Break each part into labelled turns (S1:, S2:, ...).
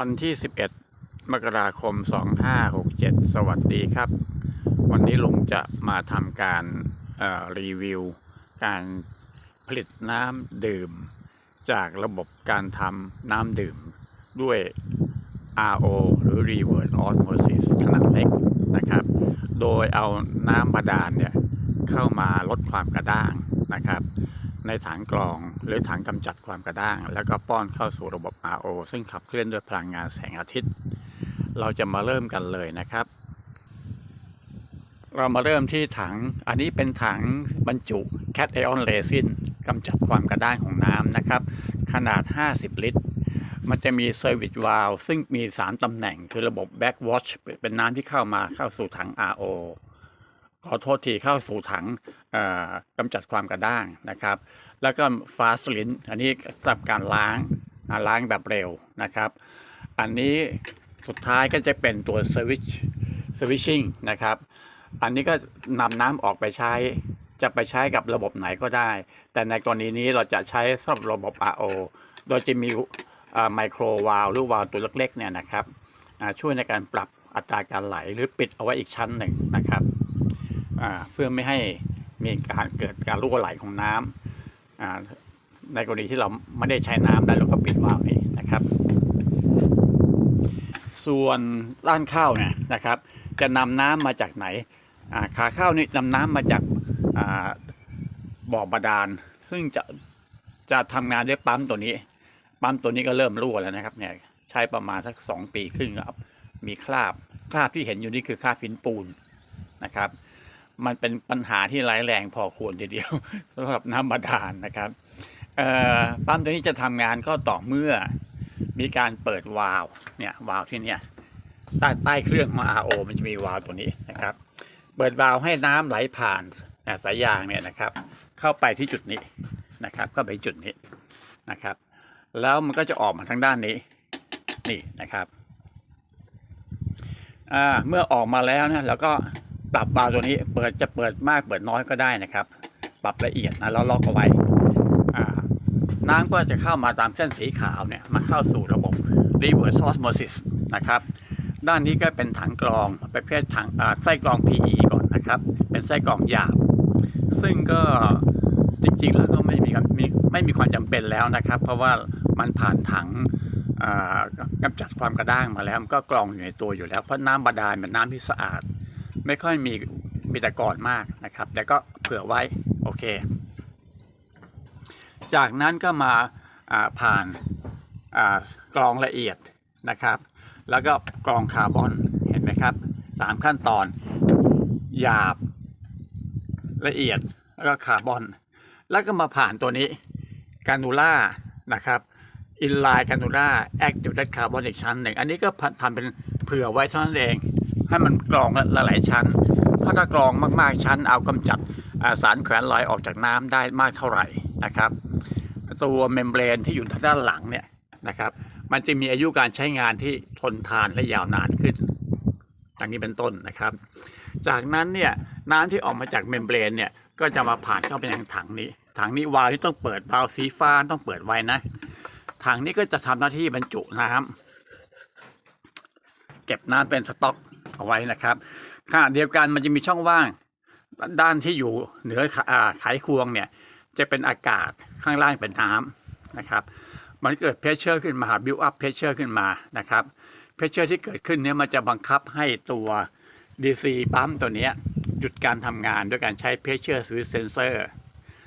S1: วันที่ 11 มกราคม 2567 สวัสดีครับ วันนี้ลุงจะมาทำการรีวิว การผลิตน้ำดื่ม จากระบบการทำน้ำดื่ม ด้วย RO หรือ Reverse Osmosis ขนาดเล็กนะครับ โดยเอาน้ำบาดาลเนี่ยเข้ามาลดความกระด้างนะครับ ในถังกรองหรือถังกำจัดความกระด้าง แล้วก็ป้อนเข้าสู่ระบบ RO ซึ่งขับเคลื่อนด้วยพลังงานแสงอาทิตย์ เราจะมาเริ่มกันเลยนะครับ เรามาเริ่มที่ถัง อันนี้เป็นถังบรรจุ Cat Ion Resin กำจัดความกระด้างของน้ำนะครับ ขนาด 50 ลิตร มันจะมี Service Valve ซึ่งมี 3ตำแหน่งคือระบบ Backwash เป็นน้ำที่เข้ามาเข้าสู่ถัง RO ขอโทษทีเข้าสู่ถังกำจัดความกระด้างนะครับ แล้วก็ Fast Rinse อันนี้สำหรับการล้างล้างแบบเร็วนะครับ อันนี้สุดท้ายก็จะเป็นตัว Switch Switching นะครับ อันนี้ก็นำน้ำออกไปใช้ จะไปใช้กับระบบไหนก็ได้ แต่ในกรณีนี้เราจะใช้สำหรับระบบ RO โดยจะมีไมโครวาลหรือวาล์วตัวเล็กๆเนี่ยนะครับช่วยในการปรับอัตราการไหลหรือปิดเอาไว้อีกชั้นหนึ่งนะครับ เพื่อไม่ให้มีการเกิดการรั่วไหลของน้ำในกรณีที่เราไม่ได้ใช้น้ำได้เราก็ปิดวาล์วนี้นะครับ ส่วนด้านข้าวเนี่ยนะครับ จะนำน้ำมาจากไหนขาข้าวนี่นำน้ำมาจากาบ่อบาดาล ซึ่งจะจะทำงานด้วยปั๊มตัวนี้ ปั๊มตัวนี้ก็เริ่มรั่วแล้วนะครับเนี่ยใช้ประมาณสักสองปีครึ่งครับมีคราบคราบที่เห็นอยู่นี่คือคราบหินปูนนะครับ มันเป็นปัญหาที่ร้ายแรงพอควรทีเดียวสำหรับน้ำบาดาลนะครับปั๊มตัวนี้จะทำงานก็ต่อเมื่อมีการเปิดวาล์วเนี่ยวาล์วที่เนี่ยใต้ใต้เครื่องของ RO มันจะมีวาล์วตัวนี้นะครับ เปิดวาล์วให้น้ำไหลผ่านสายยางเนี่ยนะครับ เข้าไปที่จุดนี้นะครับเข้าไปจุดนี้นะครับ แล้วมันก็จะออกมาทางด้านนี้นี่นะครับเมื่อออกมาแล้วนะเราก็ ปรับวาล์วตัวนี้เปิดจะเปิดมากเปิดน้อยก็ได้นะครับ ปรับละเอียดนะแล้วล็อกเอาไว้น้ำก็จะเข้ามาตามเส้นสีขาวเนี่ยมาเข้าสู่ระบบ reverse osmosis นะครับ ด้านนี้ก็เป็นถังกรองประเภทถังอ่าไส้กรอง PE ก่อนนะครับ เป็นไส้กรองหยาบ ซึ่งก็จริงๆแล้วก็ไม่มีความมีไม่มีความจำเป็นแล้วนะครับ เพราะว่ามันผ่านถังอ่ากำจัดความกระด้างมาแล้วมันก็กรองอยู่ในตัวอยู่แล้วเพราะน้ำบาดาลเป็นน้ำที่สะอาด ไม่ค่อยมีมีแต่ก่อนมากนะครับ แต่ก็เผื่อไว้โอเค จากนั้นก็มาาผ่านากรองละเอียดนะครับ แล้วก็กรองคาร์บอนเห็นไหมครับสามขั้นตอน หยาบละเอียดแล้วก็คาร์บอน แล้วก็มาผ่านตัวนี้กานูล่านะครับอินไลน์กานูล่าแอคทีฟคาร์บอนอีกชั้นหนึ่ง อันนี้ก็ทำเป็นเผื่อไว้เท่านั้นเอง ให้มันกรองหลายๆชั้น เพราะถ้ากรองมากๆชั้นเอากำจัดสารแขวนลอยออกจากน้ำได้มากเท่าไหร่นะครับ ตัวเมมเบรนที่อยู่ทางด้านหลังเนี่ยนะครับ มันจะมีอายุการใช้งานที่ทนทานและยาวนานขึ้นดังนี้เป็นต้นนะครับ จากนั้นเนี่ยน้ำที่ออกมาจากเมมเบรนเนี่ยก็จะมาผ่านเข้าไปยังถังนี้ ถังนี้วาล์วที่ต้องเปิดวาล์วสีฟ้าต้องเปิดไว้นะ ถังนี้ก็จะทำหน้าที่บรรจุน้ำเก็บน้ำเป็นสต็อก เอาไว้นะครับขณะเดียวกันมันจะมีช่องว่างด้านที่อยู่เหนือขาไขควงเนี่ยจะเป็นอากาศข้างล่างเป็นน้ำนะครับมันเกิดเพชเชอร์ขึ้นมาบิวอัพเพชเชอร์ขึ้นมานะครับเพชเชอร์ที่เกิดขึ้นเนี้มันจะบังคับให้ตัว DC ปั๊มตัวนี้หยุดการทำงานด้วยการใช้เพชเชอร์สวิตเซนเซอร์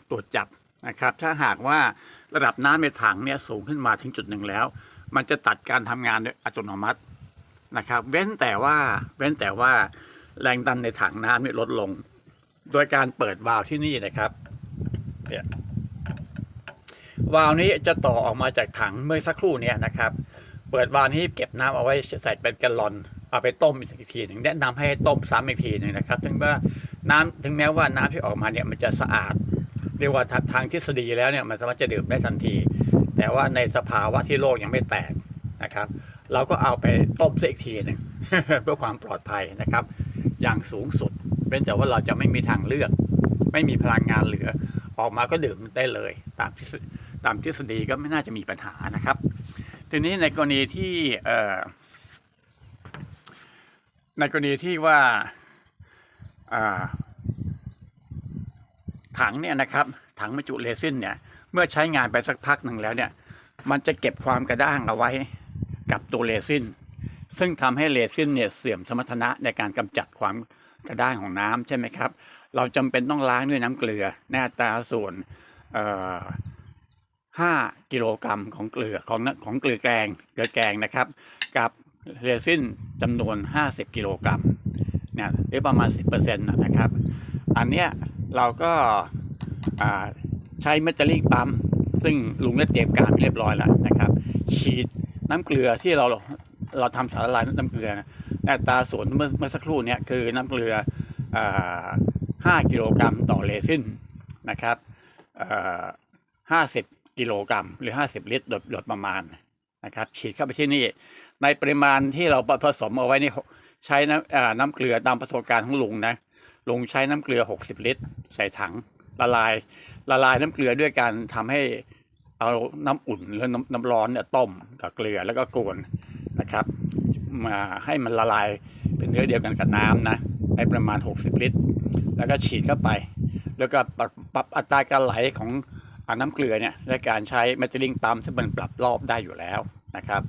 S1: ตรวจจับนะครับถ้าหากว่าระดับน้ำในถังเนี่ยสูงขึ้นมาถึงจุดหนึ่งแล้ว มันจะตัดการทำงานโดยอัตโนมัติ นะครับ เว้นแต่ว่าเว้นแต่ว่าแรงดันในถังน้ำนี่ลดลง โดยการเปิดวาล์วที่นี่นะครับเนี่ยวาล์วนี้จะต่อออกมาจากถังเมื่อสักครู่เนี้นะครับ เปิดวาล์วนี้เก็บน้ำเอาไว้ใส่เป็นแกลลอนเอาไปต้มอีกทีหนึ่งแนะนำให้ต้มซ้ำอีกทีหนึ่งนะครับ ถึงว่าน้ำถึงแม้ว่าน้ำที่ออกมาเนี่ยมันจะสะอาดเรียกว่าทางทฤษฎีแล้วเนี่ยมันสามารถจะดื่มได้ทันที แต่ว่าในสภาวะที่โลกยังไม่แตกนะครับ เราก็เอาไปต้มซะอีกทีหนึ่งเพื่อความปลอดภัยนะครับ อย่างสูงสุดเป็นแต่ว่าเราจะไม่มีทางเลือก ไม่มีพลังงานเหลือ ออกมาก็ดื่มได้เลย ตามทฤษตามทฤษฎีก็ไม่น่าจะมีปัญหานะครับ ทีนี้ในกรณีที่ในกรณีที่ว่าอ่าถังเนี่ยนะครับถังบรรจุเรซินเนี่ยเมื่อใช้งานไปสักพักหนึ่งแล้วเนี่ย มันจะเก็บความกระด้างเอาไว้ กับตัวเรซินซึ่งทำให้เรซินเนี่ยเสื่อมสมรรถนะในการกำจัดความกระด้างของน้ำใช่ไหมครับ เราจำเป็นต้องล้างด้วยน้ำเกลือในอัตาส่วนเอ่อ5กิโลกรัมของเกลือของของเกลือแกงเกลือแกงนะครับ กับเรซินจำนวน 50 กิโลกรัมเนี่ยหรือประมาณ 10%นะนะครับ อันเนี้ยเราก็าใช้เมทัลลิงปั๊มซึ่งลุงได้เตรียมการเรียบร้อยแล้วนะครับ ฉีด น้ำเกลือที่เราเราทำสารละลายน้ำเกลือนะอัตราส่วนเมื่อเมื่อสักครู่เนี้ยคือน้ำเกลืออ5กิโลกรัมต่อเรซินนะครับ50กิโลกรัมหรือ 50 ลิตรโดยโดยประมาณนะครับฉีดเข้าไปที่นี่ ในปริมาณที่เราผสมเอาไว้นี่ใช้น้ำน้ำเกลือตามประสบการณ์ของลุงนะลุงใช้น้ำเกลือ 60 ลิตร ใส่ถังละลายละลายน้ำเกลือด้วยการทำให้ เอาน้ำอุ่นหรือน้ำน้ำร้อนเนี่ยต้มกับเกลือแล้วก็กวนนะครับ มาให้มันละลายเป็นเนื้อเดียวกันกับน้ำนะในประมาณ 60 ลิตร แล้วก็ฉีดเข้าไป แล้วก็ปรับปรับอัตราการไหลของอน้ำเกลือเนี่ยด้วยการใช้แมทเทอริงปั๊มซึ่งมันปรับรอบได้อยู่แล้วนะครับ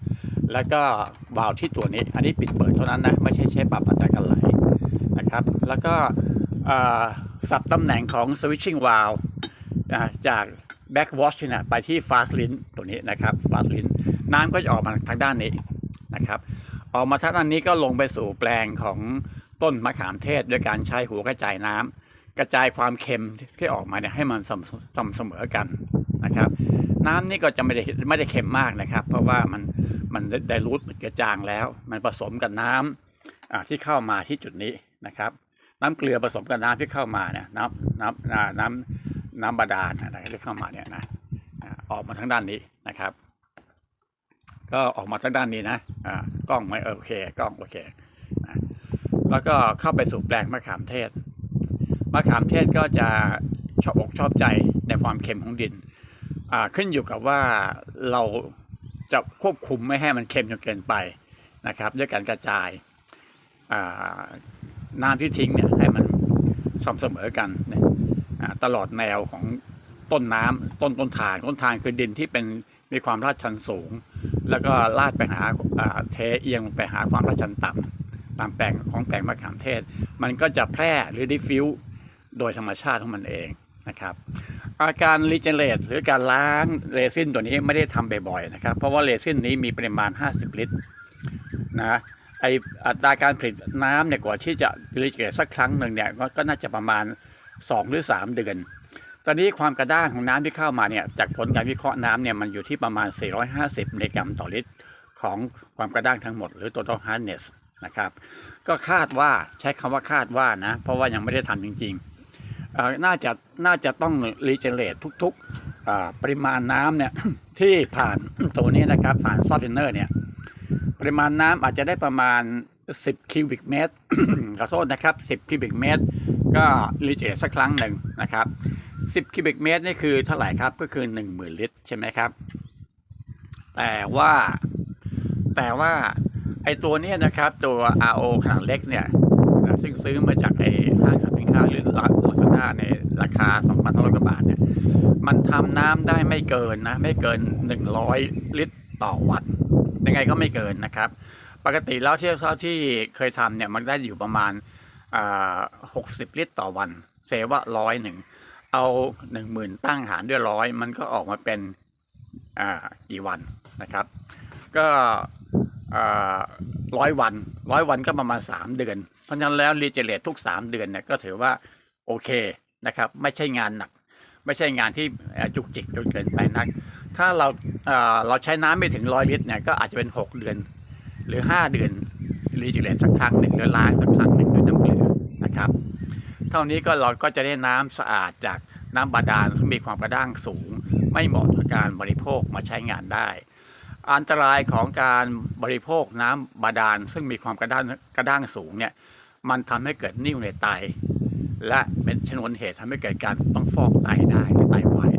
S1: แล้วก็วาล์วที่ตัวนี้ อันนี้ปิดเปิดเท่านั้นนะไม่ใช่ใช้ปรับอัตราการไหลนะครับ แล้วก็สับตำแหน่งของ switching valve อ่าจาก backwash เนี่ยไปที่ fast link ตัวนี้นะครับ fast link น้ำก็จะออกมาทางด้านนี้นะครับ ออกมาทางด้านนี้ก็ลงไปสู่แปลงของต้นมะขามเทศด้วยการใช้หัวกระจายน้ำกระจายความเค็มที่ออกมาเนี่ยให้มันสม่ำเสมอกันนะครับ น้ำนี่ก็จะไม่ได้ไม่ได้เค็มมากนะครับ เพราะว่ามันมันได้รูทมันกระจางแล้ว มันผสมกับน้ำอ่าที่เข้ามาที่จุดนี้นะครับ น้ำเกลือผสมกับน้ำที่เข้ามาเนี่ยน้ำน้ำน้ำ น้ำน้ำบาดาลอะไรที่เข้ามาเนี่ยนะออกมาทางด้านนี้นะครับ ก็ออกมาทางด้านนี้นะอ่ากล้องไม่โอเคกล้องโอเคนะแล้วก็เข้าไปสู่แปลงมะขามเทศมะขามเทศก็จะชอบอกชอบใจในความเค็มของดินอ่าขึ้นอยู่กับว่าเราจะควบคุมไม่ให้มันเค็มจนเกินไปนะครับ ด้วยการกระจายอ่าน้ำที่ทิ้งเนี่ยให้มันสม่ำเสมอกันเนี่ย ตลอดแนวของต้นน้ำต้นต้นทางต้นทางคือดินที่เป็นมีความลาดชันสูง แล้วก็ลาดไปหาเทเอียงไปหาความลาดชันต่ำตามแปลงของแปลงมะขามเทศ มันก็จะแพร่หรือดิฟิวโดยธรรมชาติของมันเองนะครับอาการรีเจนเรตหรือการล้างเรซินตัวนี้ไม่ได้ทำบ่อยๆนะครับ เพราะว่าเรซินนี้มีปริมาณ 50 ลิตรนะไออัตราการผลิตน้ำเนี่ยกว่าที่จะรีเจนเรตสักครั้งหนึ่งเนี่ยก็น่าจะประมาณ 2หรือ3เดือน ตอนนี้ความกระด้างของน้ำที่เข้ามาเนี่ยจากผลการวิเคราะห์น้ำเนี่ยมันอยู่ที่ประมาณ 450มิลลิกรัมต่อลิตร ของความกระด้างทั้งหมดหรือ total hardness นะครับ ก็คาดว่าใช้คำว่าคาดว่านะ เพราะว่ายังไม่ได้ทำจริงๆน่าจะน่าจะต้องรีเจนเรตทุกๆปริมาณน้ำเนี่ยที่ผ่านตัวนี้นะครับผ่านซอฟต์เทนเนอร์เนี่ยปริมาณน้ำอาจจะได้ประมาณ 10 คิวบิกเมตรขอโทษนะครับ 10 คิวบิกเมตร ก็รีเจสักครั้งหนึ่งนะครับ10คิวบิกเมตรนี่คือเท่าไหร่ครับก็คือ 10,000 ลิตรใช่ไหมครับ แต่ว่าแต่ว่าไอตัวนี้นะครับตัว RO ขนาดเล็กเนี่ยซึ่งซื้อมาจากไอห้างสรรพสินค้าหรือร้านลาซาด้าในราคา2,500กว่าบาทเนี่ยมันทำน้ำได้ไม่เกินนะไม่เกิน 100 ลิตรต่อวันยังไงก็ไม่เกินนะครับ ปกติแล้วที่เท่าที่เคยทำเนี่ยมันได้อยู่ประมาณ อ่า60ลิตรต่อวัน เซว่าร้อยหนึ่ง เอาหนึ่งหมื่นตั้งหารด้วยร้อยมันก็ออกมาเป็นอ่ากี่วันนะครับ ก็ร้อยวันร้อยวันก็ประมาณสามเดือน เพราะฉะนั้นแล้วรีเจเลตทุกสามเดือนเนี่ยก็ถือว่าโอเคนะครับไม่ใช่งานหนัก ไม่ใช่งานที่จุกจิกจนเกินไปนัก ถ้าเราเอ่อเราใช้น้ำไม่ถึงร้อยลิตรเนี่ยก็อาจจะเป็นหกเดือน หรือห้าเดือนรีเจเลตสักครั้งหนึ่งหรือล้างสักครั้งหนึ่งด้วยน้ำเกลือ ครับ เท่านี้ก็เราก็จะได้น้ำสะอาดจากน้ำบาดาลซึ่งมีความกระด้างสูง ไม่เหมาะต่อการบริโภคมาใช้งานได้ อันตรายของการบริโภคน้ำบาดาลซึ่งมีความกระด้างกระด้างสูงเนี่ยมันทำให้เกิดนิ่วในไต และเป็นชนวนเหตุทำให้เกิดการต้องฟอกไตได้ไตวาย